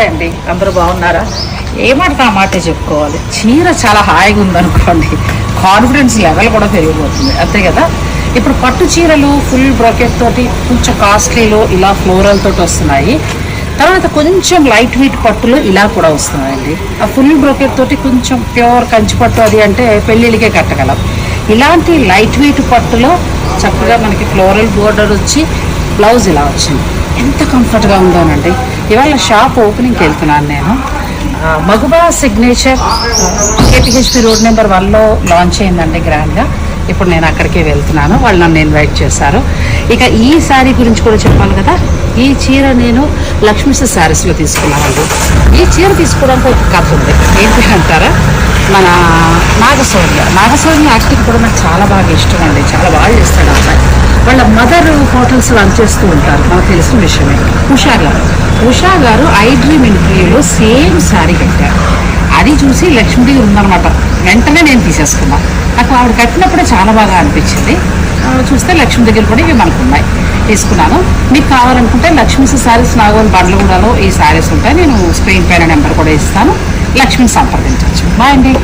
నమస్తే అండి అందరూ బాగున్నారా? ఏమాట ఆ మాట చెప్పుకోవాలి. చీర చాలా హాయిగా ఉందనుకోండి. కాన్ఫిడెన్స్ లెవెల్ కూడా పెరిగిపోతుంది. అంతే కదా? ఇప్పుడు పట్టు చీరలు ఫుల్ బ్రోకెట్ తోటి కొంచెం కాస్ట్లీలో ఇలా ఫ్లోరల్ తోటి వస్తున్నాయి. తర్వాత కొంచెం లైట్ వెయిట్ పట్టులు ఇలా కూడా వస్తున్నాయండి. ఆ ఫుల్ బ్రోకెట్ తోటి కొంచెం ప్యూర్ కంచి పట్టు అది అంటే పెళ్ళిళ్ళకే కట్టగలం. ఇలాంటి లైట్ వెయిట్ పట్టులో చక్కగా మనకి ఫ్లోరల్ బోర్డర్ వచ్చి బ్లౌజ్ ఇలా వచ్చింది. ఎంత కంఫర్ట్గా ఉందోనండి. ఇవాళ షాప్ ఓపెనింగ్కి వెళ్తున్నాను నేను. మగుబా సిగ్నేచర్ కేపీహెచ్పి రోడ్ నెంబర్ వన్లో లాంచ్ అయిందండి గ్రాండ్గా ఇప్పుడు నేను అక్కడికే వెళ్తున్నాను. వాళ్ళు నన్ను ఇన్వైట్ చేశారు. ఇక ఈ శారీ గురించి కూడా చెప్పాలి కదా. ఈ చీర నేను లక్ష్మీస్ శారీస్లో తీసుకున్నానండి. ఈ చీర తీసుకోవడానికి ఒక కథ ఉంది. ఏంటి అంటారా? మన నాగశౌర్య. నాగశౌర్య యాక్టింగ్ కూడా నాకు చాలా బాగా ఇష్టం అండి. చాలా బాగా చేస్తాడు అమ్మాయి వాళ్ళ మదర్ హోటల్స్ రన్ చేస్తూ ఉంటారు. నాకు తెలిసిన విషయమే. ఉషా గారు. ఉషా గారు ఐ డ్రీమ్ ఇంటర్వ్యూలో సేమ్ శారీ కట్టారు. అది చూసి లక్ష్మీదేవి ఉందన్నమాట. వెంటనే నేను తీసేసుకున్నా. నాకు ఆవిడ కట్టినప్పుడే చాలా బాగా అనిపించింది. చూస్తే లక్ష్మి దగ్గర కూడా ఇవి మనకు ఉన్నాయి. తీసుకున్నాను. మీకు కావాలనుకుంటే లక్ష్మీ శారీస్ నాగోల్ బండ్లగూడలో ఈ శారీస్ ఉంటాయి. నేను స్క్రీన్ పైన నెంబర్ కూడా ఇస్తాను. లక్ష్మిని సంప్రదించవచ్చు. బాయ్ అండి.